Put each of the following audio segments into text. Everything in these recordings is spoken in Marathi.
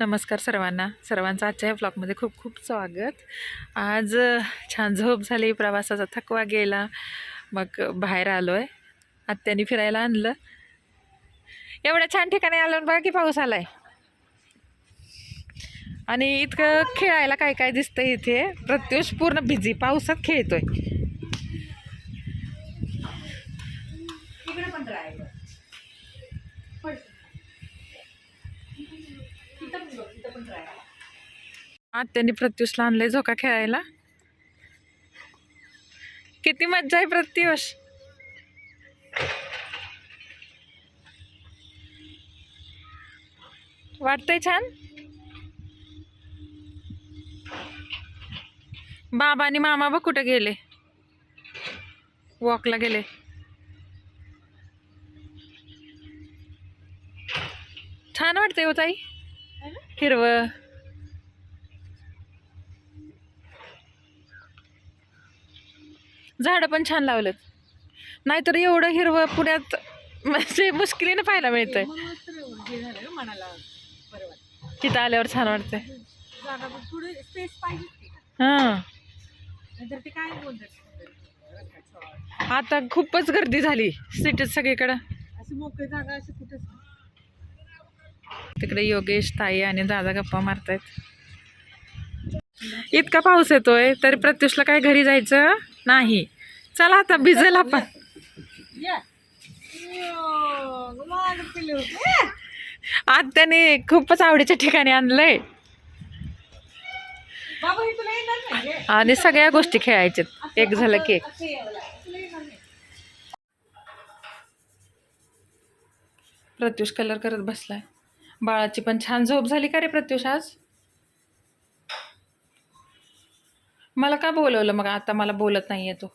नमस्कार सर्वांना. सर्वांचं आजच्या या ब्लॉगमध्ये खूप खूप स्वागत. आज छान झोप झाली प्रवासाचा थकवा गेला. मग बाहेर आलो आहे आत्याने फिरायला आणलं. एवढ्या छान ठिकाणी आलो बघा की पाऊस आलाय. आणि इतकं खेळायला काय काय दिसतंय इथे. प्रत्युष पूर्ण भिजी पावसात खेळतोय तिकडे पण ड्रायव्हर तिथं पण बघ तिथं पण ड्रायव्हर आत्याने प्रत्युषला आणलंय झोका खेळायला. किती मज्जा आहे प्रत्युष. वाटतंय छान? बाबा आणि मामा बघ कुठे गेले. वॉकला गेले. छान वाटतंय हो ताई. हिरवं. झाडं पण छान लावलेत. नाहीतर एवढं हिरवं पुण्यात म्हणजे मुश्किलीनं पाहायला मिळतंय. तिथं आल्यावर छान वाटतंय. जागा हां. आता खूपच गर्दी झाली सिटीत सगळीकडं. तिकडे योगेश ताई आणि दादा गप्पा मारतायत. इतका पाऊस येतोय तरी प्रत्युषला काय घरी जायचं? नाही. चला आता भिजेल आपण. आज त्याने खूपच आवडीच्या ठिकाणी आणलंय? आणि सगळ्या गोष्टी खेळायच्यात. एक झालं येणार नाही. प्रत्युष कलर करत बसलाय. बाळाची पण छान झोप झाली का रे प्रत्युष आज? मला का बोलवलं? मग आता मला बोलत नाहीये तो.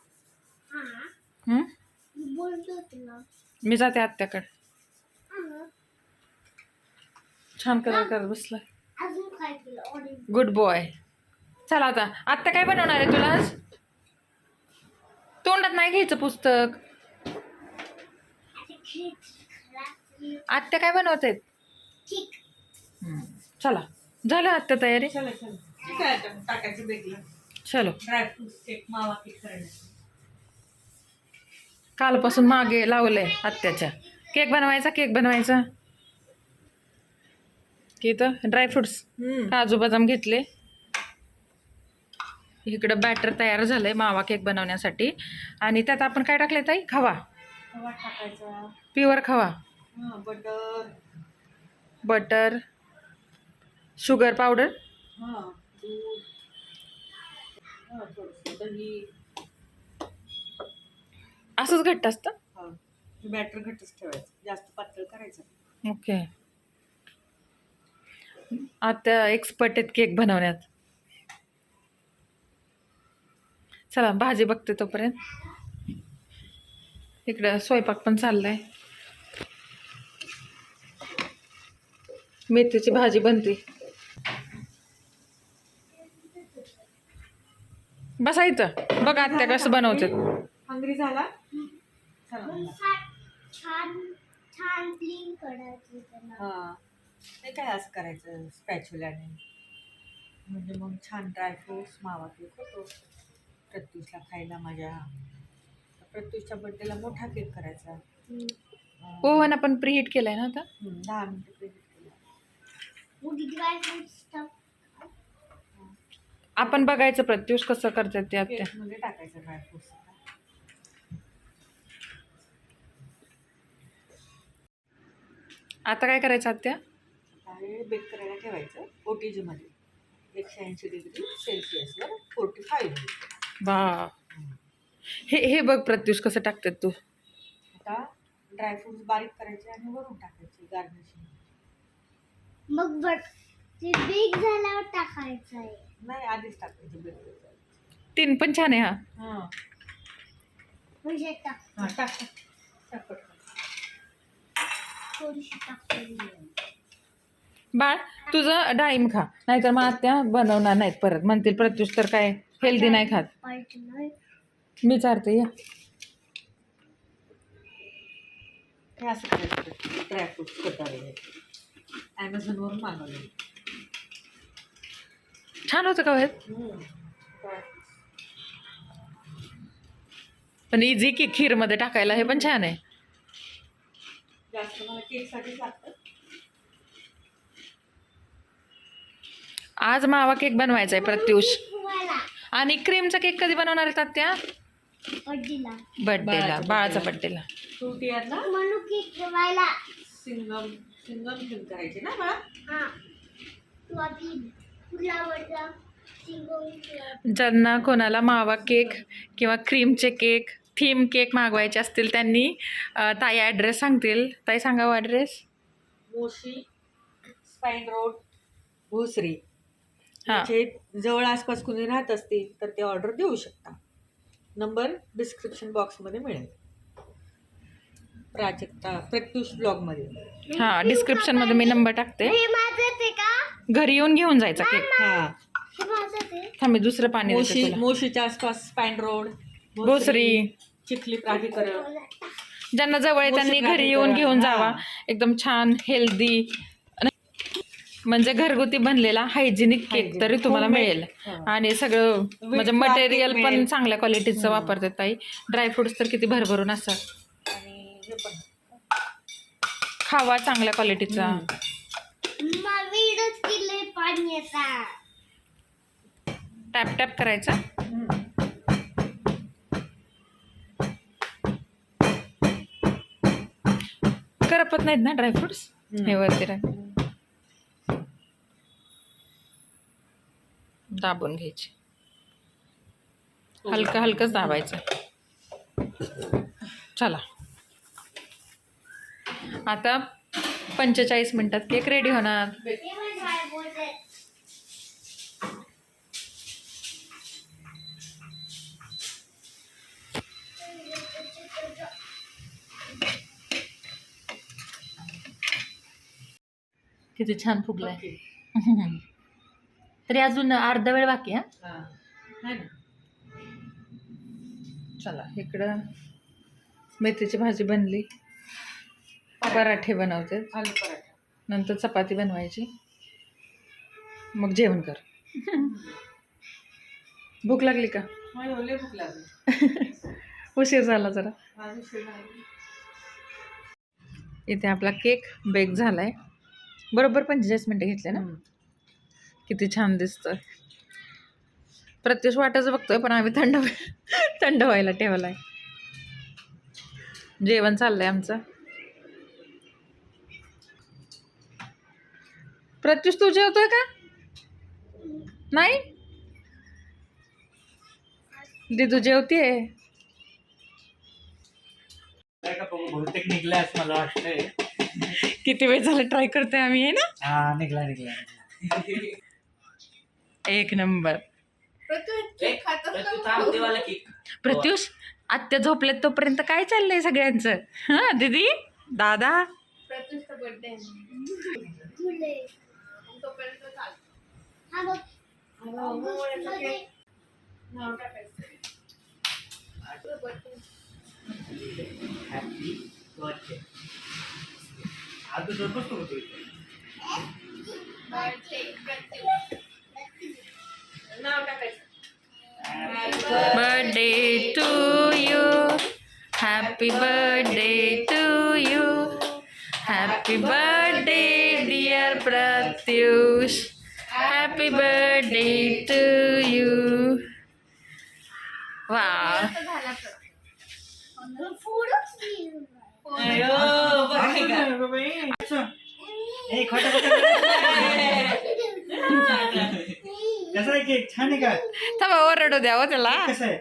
हं? मी जाते आत्याकडे. छान कलर करत बसलाय गुड बॉय चला आता. आत्या काय बनवणार आहे तुला आज? तोंडात नाही घ्यायचं पुस्तक. आत्या काय बनवत आहेत चला. झालं आत्या तयारी? चला चला. ठीक आहे आता मग टाकायचं चलो. कालपासून मागे लावलंय आत्याच्या. केक बनवायचा केक बनवायचा. की तर ड्रायफ्रुट्स काजू बदाम घेतले. इकडं बॅटर तयार झालंय मावा केक बनवण्यासाठी. आणि त्यात आपण काय टाकले ताई? खवा. टाकायचा. प्युअर खवा. बटर बटर शुगर पावडर दूध. दही असंच घट्ट असतं? हां. बॅटर घट्टच ठेवायचं. जास्त पातळ करायचं. ओके. आता एक्सपर्ट आहेत केक बनवण्यात. चला भाजी बघते तोपर्यंत. इकडं स्वयंपाक पण चाललाय. मेथीची भाजी बनते. बसा इथं. बघ आत्या कसं बनवतात हंगरी झाला? चला छान छान क्लीन करायचं त्याला हां. ते काय असं करायचं स्पॅच्युलाने म्हणजे मग छान ड्रायफ्रुट्स मावा केक होतो. प्रत्युषला खायला माझ्या. प्रत्युषच्या बड्डेला मोठा केक करायचा. अं, ओव्हन आपण प्रीहीट केलाय ना आता? हं, दहा मिनटं प्रेझेंट केलं. मग आपण बघायचं प्रत्युष कसं करतात ते आत्या? टाकायचं ड्रायफ्रुट्स आता. काय करायचं आत्या? हे बेक करायला ठेवायचं ओ टी जीमध्ये एकशे ऐंशी डिग्री सेल्सिअसवर फोर्टी फाईव्ह बा हे हे बघ प्रत्युष कसं टाकतात तू. आता ड्रायफ्रुट्स बारीक करायचे आणि वरून टाकायचे गार्निशिंग मग बट ते बेक झाल्यावर टाकायचं आहे. नाही आधीच टाकायचे बेक तीन पण छान आहे हा. हां. म्हणजे टाक हां टाक टाक. टाक पटकन. थोडीशी टाकली बाळ तुझं डाळिंब खा नाहीतर मग आत्या बनवणार नाहीत परत. म्हणतील प्रत्युष तर काय हेल्दी नाही खात. मी चारते या. हे असं करायचं ॲमेझॉनवरून मागवले. छान होतं का बाहेर? पण इझी की खीरमध्ये टाकायला हे पण छान आहे. आज मावा केक बनवायचा आहे प्रत्युष. आणि क्रीमचा केक कधी बनवणार आहेत त्या बाळाच्या बाळाचा ठेवायला. सिंगम सिंगम फिल करायची ना बाळा? हा ज्यांना कोणाला मावा केक किंवा क्रीमचे केक थीम केक मागवायचे असतील त्यांनी ताई ॲड्रेस सांगतील. ताई सांगावं address Moshi Spine Road Bhosari. हां. इथे जवळ आसपास कुणी राहत असतील तर ते ऑर्डर देऊ शकता. नंबर डिस्क्रिप्शन बॉक्समध्ये मिळेल. प्राजक्ता प्रत्युष ब्लॉगमध्ये हां डिस्क्रिप्शनमध्ये मी नंबर टाकते. हे घरी येऊन घेऊन जायचा केक हा. हे थांब मी दुसरं पाणी देते मोशी तुला. मोशीच्या आसपास स्पाईन रोड भोसरी चिखली प्राधिकरण ज्यांना जवळ आहे त्यांनी घरी येऊन घेऊन जावा. एकदम छान हेल्दी म्हणजे घरगुती बनलेला हायजिनिक केक. तरी तुम्हाला Homemade. मिळेल. हां. आणि सगळं म्हणजे flour मटेरियल cake पण मिळेल. चांगल्या क्वालिटीचं. वापरतात ताई. ड्रायफ्रुट्स तर किती भरभरून असतात. आणि हे पण खावा चांगल्या क्वालिटीचा पाणी टॅप टॅप करायचा. करपत नाहीत ना ड्रायफ्रुट्स हं. हे वरती राख दाबून घ्यायचे. हलकं हलकंच दाबायचं. चला. आता पंचेचाळीस मिनिटात केक रेडी होणार हे पण काय बोलते किती छान फुगलाय. तरी अजून अर्धा वेळ बाकी हा? चला इकडं मेथीची भाजी बनली. पराठे बनवते. आलू पराठा. नंतर चपाती बनवायची. मग जेवण कर. भूक लागली का? भूक लागली. उशीर झाला जरा. झाला. इथे आपला केक बेक झालाय. बरोबर पंचेचाळीस मिनटं घेतले ना. किती छान दिसतोय. प्रत्यक्ष वाटायचं बघतोय पण आम्ही थंड थंड व्हायला ठेवलाय. जेवण चाललंय आमचं. प्रत्युष तू जेवतोय का? नाही? दिदू जेवतीये. काय का बघू बहुतेक निघलाय असं मला वाटतंय. किती वेळ झालं ट्राय करतोय आम्ही आहे ना? हा निघला निघला. एक नंबर. प्रत्युष आत्या झोपल्यात तोपर्यंत काय चाललंय सगळ्यांचं? हा दीदी? दादा? हा हॅपी बर्थडे ಅದು ಸಾಕಷ್ಟು ಗೊತ್ತಿರುತ್ತೆ birthday to you happy birthday to you happy birthday dear Pratyush happy birthday to you ವಾ कसं आहे केक? छान आहे का? थांबा ओरडू द्या हो त्याला. कसं आहे?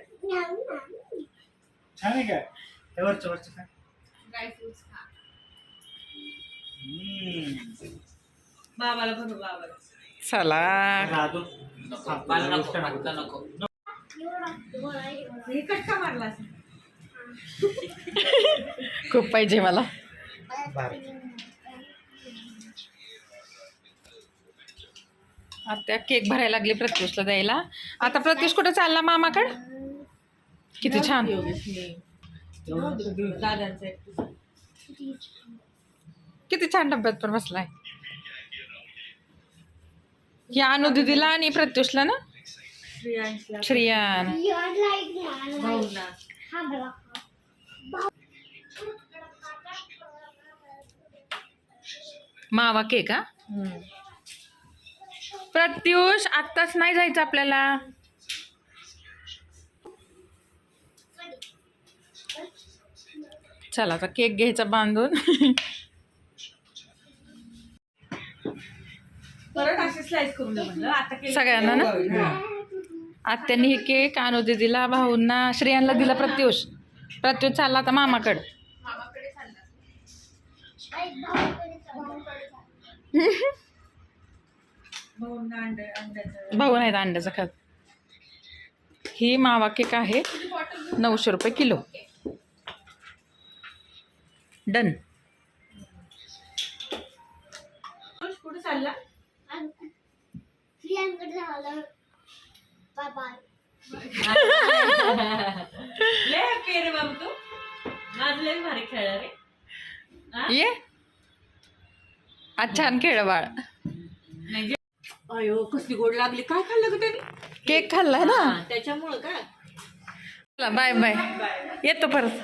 छान आहे का? हे वरचं वरचं खा. हम्म. बाबाला बनव बाबाला. चला. मला नको मला नको. हे कटका मारला. खूप पाहिजे मला. आता केक भरायला लागली प्रत्युषला द्यायला. आता प्रत्युष कुठे चालला मामाकड? किती छान. किती छान डब्यात पण बसलाय. ही अनु दिदीला आणि प्रत्युषला ना? श्रियान. मावा केक हा प्रत्युष आत्ताच नाही जायचं आपल्याला. चला आता केक घ्यायचा बांधून. सगळ्यांना ना? आत्याने हे केक अनु दिदीला भाऊंना श्रेयांना दिला प्रत्युष. प्रत्युष चालला आता मामाकडं. भाऊ नाहीत अंड्याचा खात. ही मावा केक आहे नऊशे रुपये किलो. डन. ये. आज छान खेळ बाळ. अयो कसली गोड लागली. काय खाल्लं ग त्याने? केक खाल्लाय ना? त्याच्यामुळं का? चला बाय बाय. येतो परत.